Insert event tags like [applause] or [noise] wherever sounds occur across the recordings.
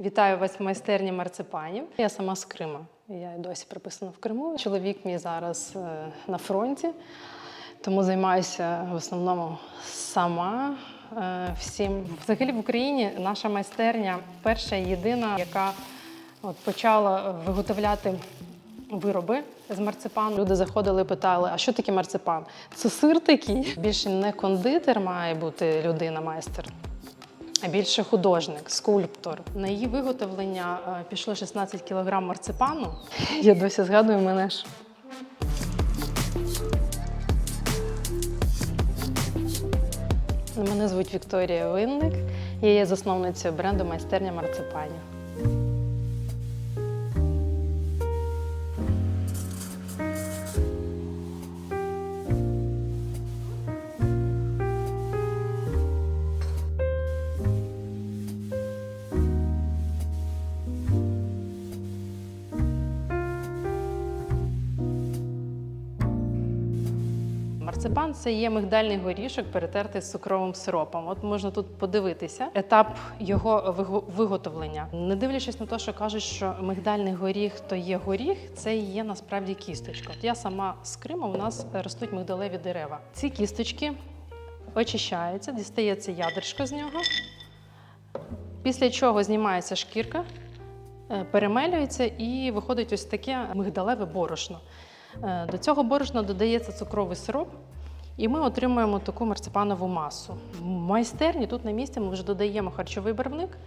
Вітаю вас в майстерні марципанів. Я сама з Криму. Я досі приписана в Криму. Чоловік мій зараз е, на фронті, тому займаюся в основному сама е, всім. Взагалі в Україні наша майстерня перша і єдина, яка от почала виготовляти вироби з марципану. Люди заходили і питали, а що таке марципан? Це сир такий. Більше не кондитер має бути людина, майстер. Більше художник, скульптор. На її виготовлення е, пішло 16 кілограм марципану. Я досі згадую мене ж. Мене звуть Вікторія Винник. Я є засновницею бренду майстерня марципанів. Марципан це є мигдальний горішок, перетертий з цукровим сиропом. От можна тут подивитися етап його виготовлення. Не дивлячись на те, що кажуть, що мигдальний горіх то є горіх, це є насправді кісточка. От я сама з Криму, у нас ростуть мигдалеві дерева. Ці кісточки очищаються, дістається ядришко з нього. Після чого знімається шкірка, е, перемелюється і виходить ось таке мигдалеве борошно. Е, До цього борошна додається цукровий сироп, і ми отримуємо таку марципанову масу. Майстерні тут на місці ми вже додаємо харчовий барвник.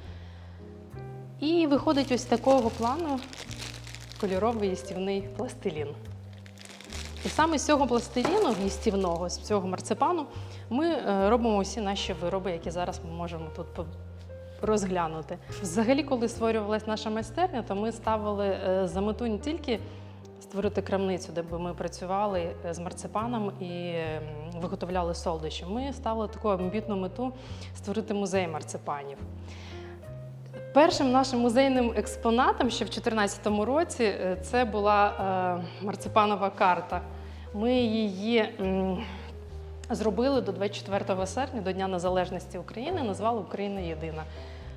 І виходить ось такого плану кольоровий їстівний пластилін. І саме з цього пластиліну їстівного, з цього марципану, ми е, робимо всі наші вироби, які зараз ми можемо тут розглянути. Взагалі, коли створювалася наша майстерня, то ми ставили е, за мету не тільки створити крамницю, де б ми працювали е, з марципаном і виготовляли солодощі. Ми ставили таку амбітну мету створити музей марципанів. Першим нашим музейним експонатом ще в 2014 році е, це була е, марципанова карта. Ми її зробили до 24 серпня, до Дня Незалежності України, назвали Україна єдина.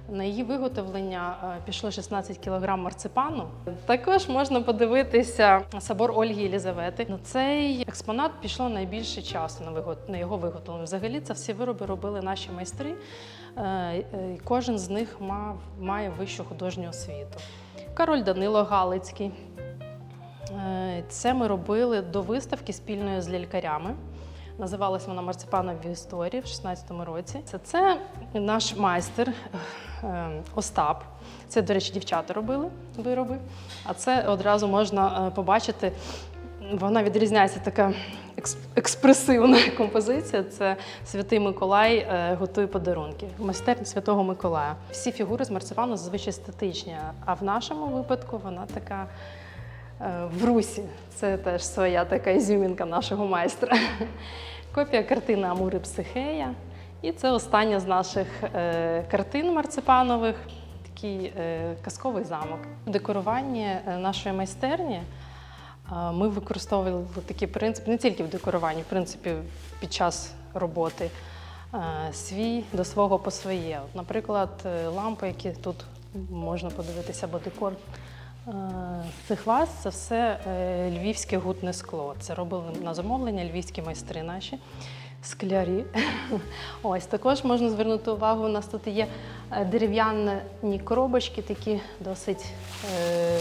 На її виготовлення е, пішло 16 кг марципану. Також можна подивитися собор Ольги Єлізавети. На цей експонат пішло найбільше часу на його виготовлення. Взагалі, це всі вироби робили наші майстри. Е, е, Кожен з них мав, має вищу художню освіту. Король Данило Галицький. Це ми робили до виставки спільної з лялькарями. Називалась вона Марципанові історії в 16-му році. Це, це наш майстер е, Остап. Це, до речі, дівчата робили вироби. А це одразу можна е, побачити. Вона відрізняється така експресивна [laughs] композиція. Це Святий Миколай е, готує подарунки. Майстерня Святого Миколая. Всі фігури з марципану зазвичай статичні, а в нашому випадку вона така в русі. Це теж своя така ізюмінка нашого майстра. Копія картини Амури Психея. І це остання з наших е, картин марципанових, такий е, казковий замок. В декоруванні е, нашої майстерні е, ми використовували такий принцип не тільки в декоруванні, в принципі, під час роботи. е, Свій до свого по своє. Наприклад, е, лампи, які тут можна подивитися, або декор Е, з це все е, львівське гутне скло. Це робили на замовлення львівські майстри наші. Склярі. [laughs] Ось також можна звернути увагу. У нас тут є е, дерев'яні коробочки, такі досить е,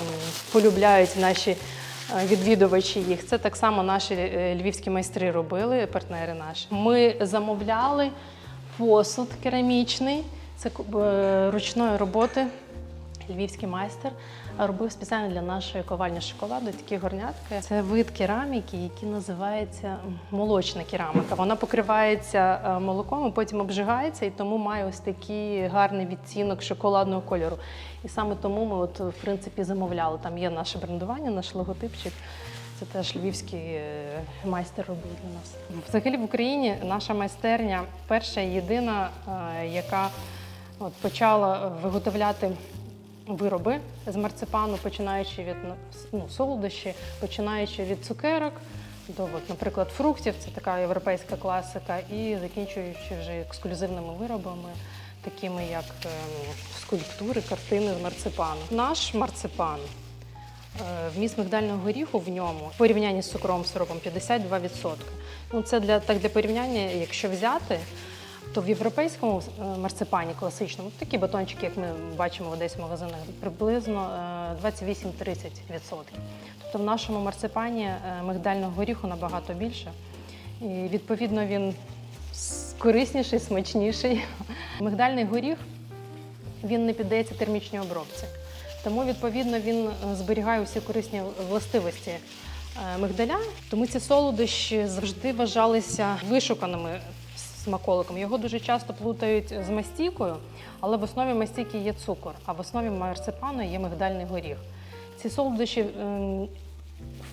полюбляють наші відвідувачі їх. Це так само наші львівські майстри робили, партнери наші. Ми замовляли посуд керамічний, це ручної роботи. Львівський майстер робив спеціально для нашої ковальні шоколаду такі горнятки. Це вид кераміки, який називається молочна кераміка. Вона покривається е, молоком, і потім обжигається, і тому має ось такий гарний відтінок шоколадного кольору. І саме тому ми, от, в принципі, замовляли. Там є наше брендування, наш логотипчик. Це теж львівський е, майстер робив для нас. Взагалі в Україні наша майстерня перша і єдина, е, яка от, почала виготовляти вироби з марципану, починаючи від ну, солодощі, починаючи від цукерок до, от, наприклад, фруктів, це така європейська класика, і закінчуючи вже ексклюзивними виробами, такими як ем, скульптури, картини з марципану. Наш марципан. е, Вміст мигдального горіху в ньому в порівнянні з цукровим сиропом 52%. Ну, це для так для порівняння, якщо взяти, то в європейському е, марципані класичному такі батончики, як ми бачимо десь в магазинах, приблизно е, 28-30%. Тобто в нашому марципані е, мигдального горіху набагато більше. І відповідно він корисніший, смачніший. [laughs] Мигдальний горіх він не піддається термічній обробці. Тому, відповідно, він е, зберігає усі корисні властивості е, мигдаля. Тому ці солодощі завжди вважалися вишуканими смаколиком. Його дуже часто плутають з мастікою, але в основі мастіки є цукор, а в основі марципану є мигдальний горіх. Ці солодощі ем,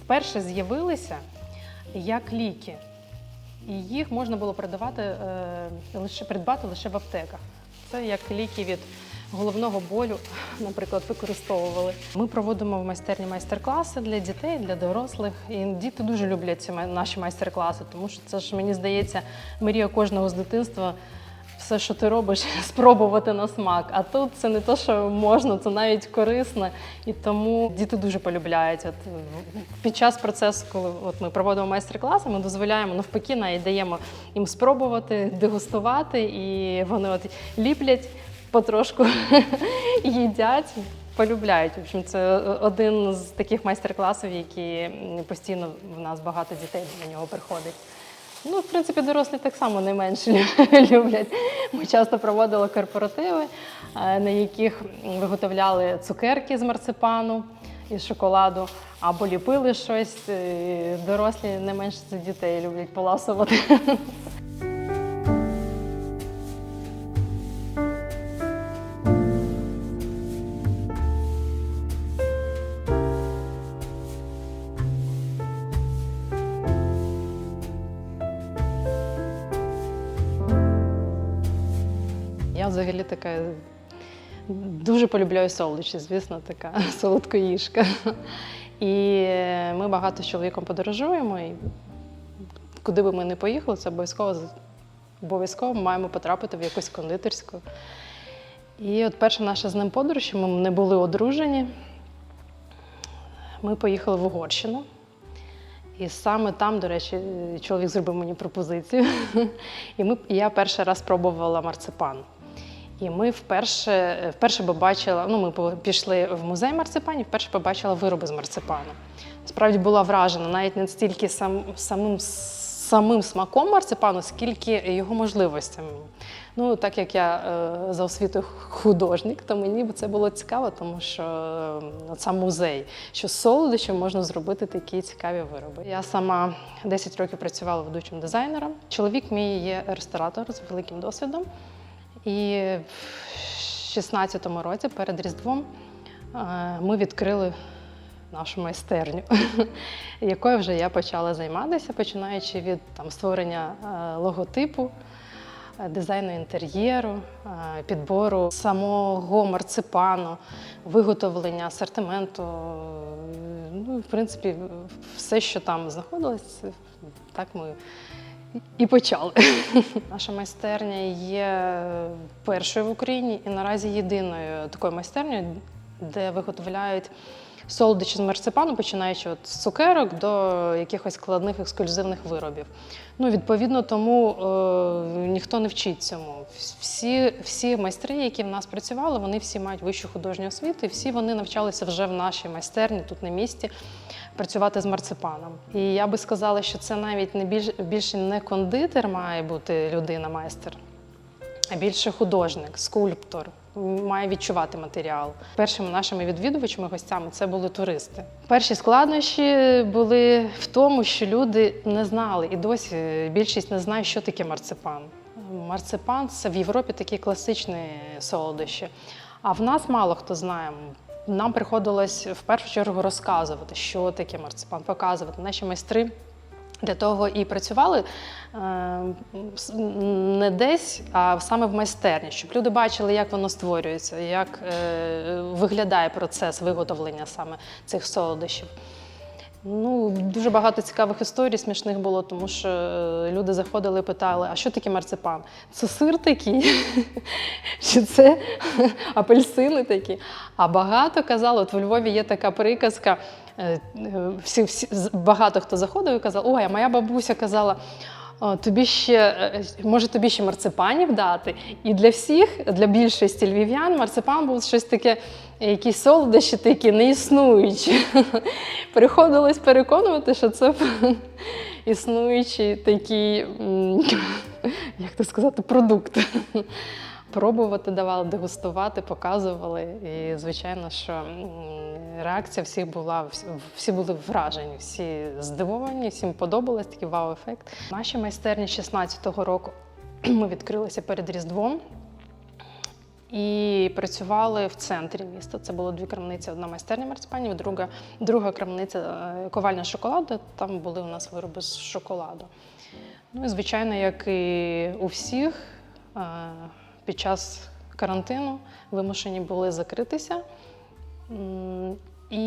вперше з'явилися як ліки. І їх можна було е, придбати лише в аптеках. Це як ліки від головного болю, наприклад, використовували. Ми проводимо в майстерні майстер-класи для дітей, для дорослих. І діти дуже люблять ці наші майстер-класи, тому що це ж мені здається мрія кожного з дитинства. Все, що ти робиш, [laughs] спробувати на смак. А тут це не те, що можна, це навіть корисно. І тому діти дуже полюбляють. От під час процесу, коли от ми проводимо майстер-класи, ми дозволяємо навпаки, навіть даємо їм спробувати, дегустувати, і вони от ліплять потрошку, [laughs] їдять. Полюбляють. В общем, це один з таких майстер-класів, які постійно в нас багато дітей на нього приходить. Ну, в принципі, дорослі так само не менше [laughs] люблять. Ми часто проводили корпоративи, е, на яких виготовляли цукерки з марципану і шоколаду, або ліпили щось. Е, Дорослі не менше дітей люблять поласувати. [laughs] взагалі така дуже полюбляю солодощі, звісно, така [laughs] солодкоїжка. І ми багато з чоловіком подорожуємо. І куди би ми не поїхали, це обов'язково обов'язково маємо потрапити в якусь кондитерську. І от перша наша з ним подорож, ми не були одружені. Ми поїхали в Угорщину. І саме там, до речі, чоловік зробив мені пропозицію. [laughs] І ми, я перший раз пробувала марципан. І ми вперше, вперше побачила, ну ми пішли в музей марципанів, вперше побачила вироби з марципану. Справді була вражена навіть не стільки сам, самим, самим смаком марципану, скільки його можливостями. Ну, так як я е, за освітою художник, то мені це було цікаво, тому що е, сам музей, що з можна зробити такі цікаві вироби. Я сама 10 років працювала ведучим дизайнером. Чоловік мій є ресторатор з великим досвідом. І в 16-му році перед Різдвом е, ми відкрили нашу майстерню, [laughs] якою вже я почала займатися, починаючи від там, створення е, логотипу, е, дизайну інтер'єру, підбору самого марципану, виготовлення асортименту. Ну, в принципі, все, що там знаходилось, так ми і почали. [laughs] Наша майстерня є першою в Україні і наразі єдиною такою майстернею, де виготовляють солодощі з марципану, починаючи от з цукерок до якихось складних ексклюзивних виробів. Ну, відповідно, тому е, ніхто не вчить цьому. Всі, всі майстри, які в нас працювали, вони всі мають вищу художню освіту, і всі вони навчалися вже в нашій майстерні, тут на місці, працювати з марципаном. І я би сказала, що це навіть не більш, більше не кондитер має бути людина, майстер, а більше художник, скульптор. Має відчувати матеріал. Першими нашими відвідувачами, гостями це були туристи. Перші складнощі були в тому, що люди не знали, і досі більшість не знає, що таке марципан. Марципан це в Європі такі класичні солодощі. А в нас мало хто знає. Нам приходилось в першу чергу розказувати, що таке марципан, показувати. Наші майстри для того і працювали е, не десь, а саме в майстерні, щоб люди бачили, як воно створюється, як е, виглядає процес виготовлення саме цих солодощів. Ну, дуже багато цікавих історій смішних було, тому що е, люди заходили і питали, а що таке марципан? Це сир такий? [laughs] Чи це [laughs] апельсини такі? А багато казали, от у Львові є така приказка. е, Всі, всі, багато хто заходив і казав, ой, а моя бабуся казала. Тобі ще е, може тобі ще марципанів дати. І для всіх, для більшості львів'ян, марципан був щось таке, якісь солодощі такі неіснуючі. [laughs] Приходилось переконувати, що це [laughs] існуючий такий, м, [laughs] як то сказати, продукт. Пробувати давали, дегустувати, показували. І, звичайно, що реакція всіх була, всі були вражені, всі здивовані, всім подобалось такий вау-ефект. Наші майстерні 16-го року [clears throat] ми відкрилися перед Різдвом. І працювали в центрі міста. Це було дві крамниці: одна майстерня марципанів, друга, друга крамниця е, ковальня шоколаду. Там були у нас вироби з шоколаду. Ну і звичайно, як і у всіх, е, під час карантину вимушені були закритися. І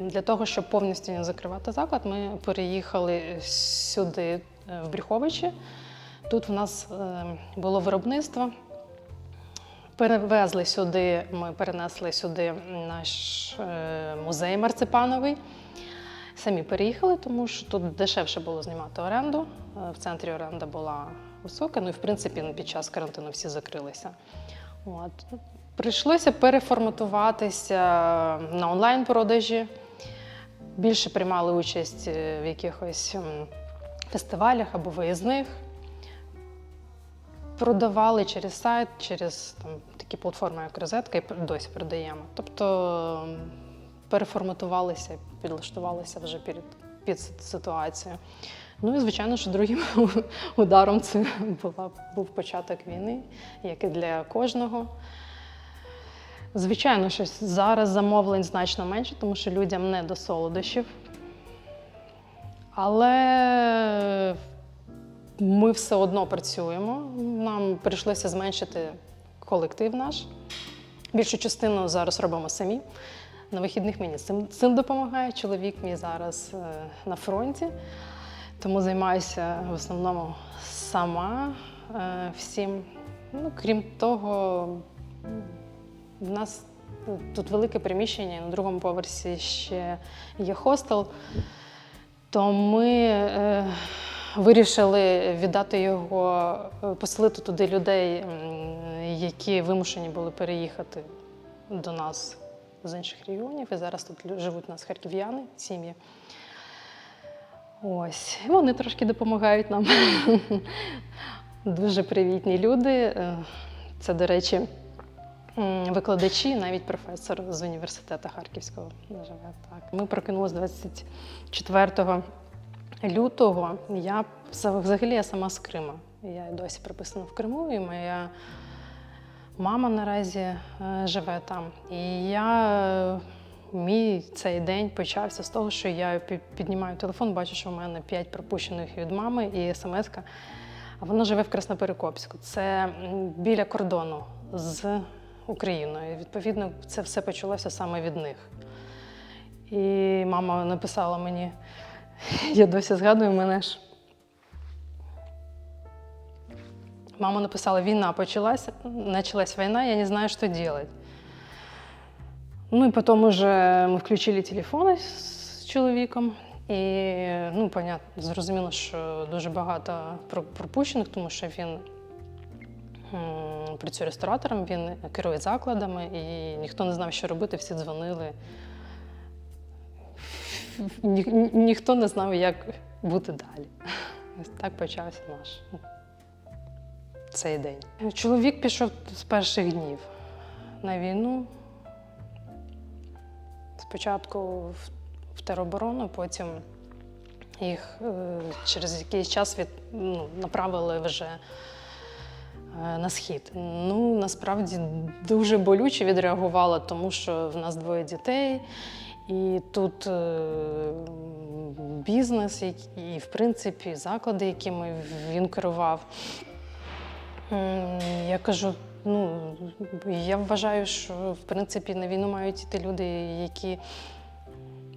для того, щоб повністю не закривати заклад, ми переїхали сюди, е, в Брюховичі. Тут в нас було виробництво. Перевезли сюди, ми перенесли сюди наш е, музей марципановий. Самі переїхали, тому що тут дешевше було знімати оренду. Е, В центрі оренда була висока. Ну і в принципі під час карантину всі закрилися. От. Прийшлося переформатуватися на онлайн-продажі. Більше приймали участь е, в якихось фестивалях або виїзних. Продавали через сайт, через там, такі платформи, як розетка, і досі продаємо. Тобто переформатувалися, підлаштувалися вже під, під ситуацію. Ну і звичайно, що другим [laughs] ударом це була, був початок війни, як і для кожного. Звичайно, що зараз замовлень значно менше, тому що людям не до солодощів. Але ми все одно працюємо. Нам прийшлося зменшити колектив наш. Більшу частину зараз робимо самі. На вихідних мені цим, цим допомагає. Чоловік мій зараз е, на фронті, тому займаюся в основному сама е, всім. Ну, крім того, в нас тут велике приміщення, на другому поверсі ще є хостел. То ми е, вирішили віддати його, е, поселити туди людей, які вимушені були переїхати до нас з інших регіонів. І зараз тут живуть у нас харків'яни, сім'ї. Ось, вони трошки допомагають нам. [laughs] Дуже привітні люди. Е, Це, до речі, викладачі, навіть професор з університету Харківського. Ми прокинулися 24 лютого. Я взагалі я сама з Криму. Я досі приписана в Криму, і моя мама наразі е, живе там. І я е, мій цей день почався з того, що я піднімаю телефон, бачу, що в мене 5 пропущених від мами і смс-ка. Вона живе в Красноперекопську. Це біля кордону з Україною. Відповідно, це все почалося саме від них. І мама написала мені, я досі згадую мене ж. Мама написала, війна почалась, началась війна, я не знаю, що делать. Ну і потім уже ми включили телефони з чоловіком. І ну, понятно, зрозуміло, що дуже багато пропущених, тому що він працює ресторатором, він керує закладами, і ніхто не знав, що робити, всі дзвонили. Ні, ні- ніхто не знав, як бути далі. Так почався наш цей день. Чоловік пішов з перших днів на війну. Спочатку в, в тероборону, потім їх е, через якийсь час від, ну, направили вже е, на схід. Ну, насправді дуже болюче відреагувала, тому що в нас двоє дітей, і тут е, бізнес, і, в принципі, заклади, якими він керував. Я кажу, ну я вважаю, що в принципі на війну мають іти люди, які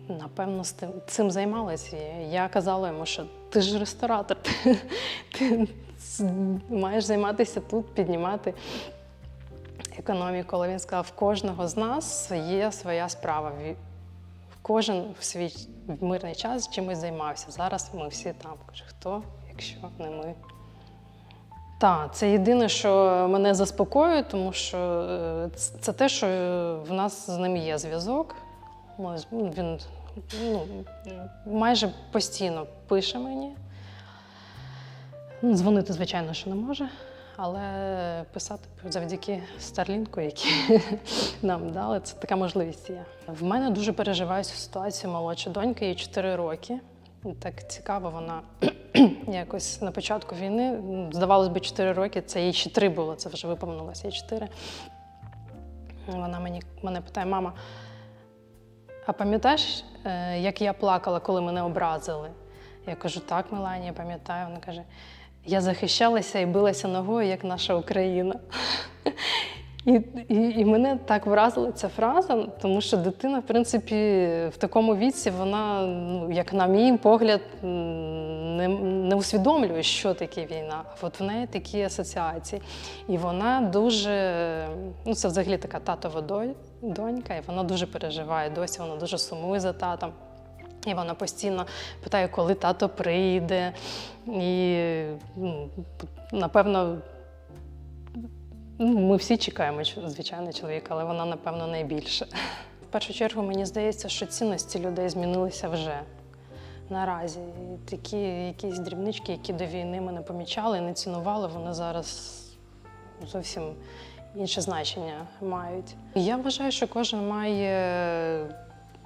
напевно цим займалася. Я казала йому, що ти ж ресторатор, ти, ти маєш займатися тут, піднімати економіку. Але він сказав, в кожного з нас є своя справа. Кожен в свій мирний час чимось займався. Зараз ми всі там. Хто, якщо не ми. Так, це єдине, що мене заспокоює, тому що е, це те, що е, в нас з ним є зв'язок. Ну, Він ну, майже постійно пише мені. Дзвонити, звичайно, що не може, але писати завдяки Старлінку, які [laughs] нам дали, це така можливість є. В мене дуже переживає цю ситуацію молодша донька, їй 4 роки. Так цікаво, вона [clears throat] якось на початку війни, здавалось би, 4 роки, це їй ще 3 було, це вже виповнилося їй 4. Вона мені, мене питає, мама, а пам'ятаєш, е, як я плакала, коли мене образили? Я кажу, так, Меланія, пам'ятаю. Вона каже, я захищалася і билася ногою, як наша Україна. І, і, і мене так вразила ця фраза, тому що дитина, в принципі, в такому віці, вона, ну, як на мій погляд, не, не усвідомлює, що таке війна. От в неї такі асоціації. І вона дуже, ну це взагалі така татова донька, і вона дуже переживає досі, вона дуже сумує за татом. І вона постійно питає, коли тато прийде. І ну, напевно, ну, ми всі чекаємо, звичайно, чоловіка, але вона, напевно, найбільше. В першу чергу, мені здається, що цінності людей змінилися вже наразі. Такі якісь дрібнички, які до війни ми не помічали, не цінували, вони зараз зовсім інше значення мають. Я вважаю, що кожен має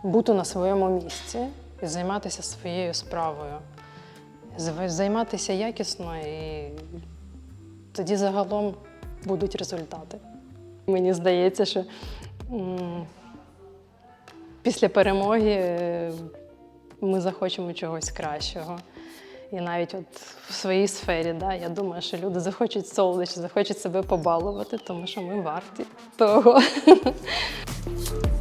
бути на своєму місці і займатися своєю справою, займатися якісно, і тоді загалом будуть результати. Мені здається, що після перемоги е, ми захочемо чогось кращого. І навіть от в своїй сфері, да, я думаю, що люди захочуть солодощі, захочуть себе побалувати, тому що ми варті того. [laughs]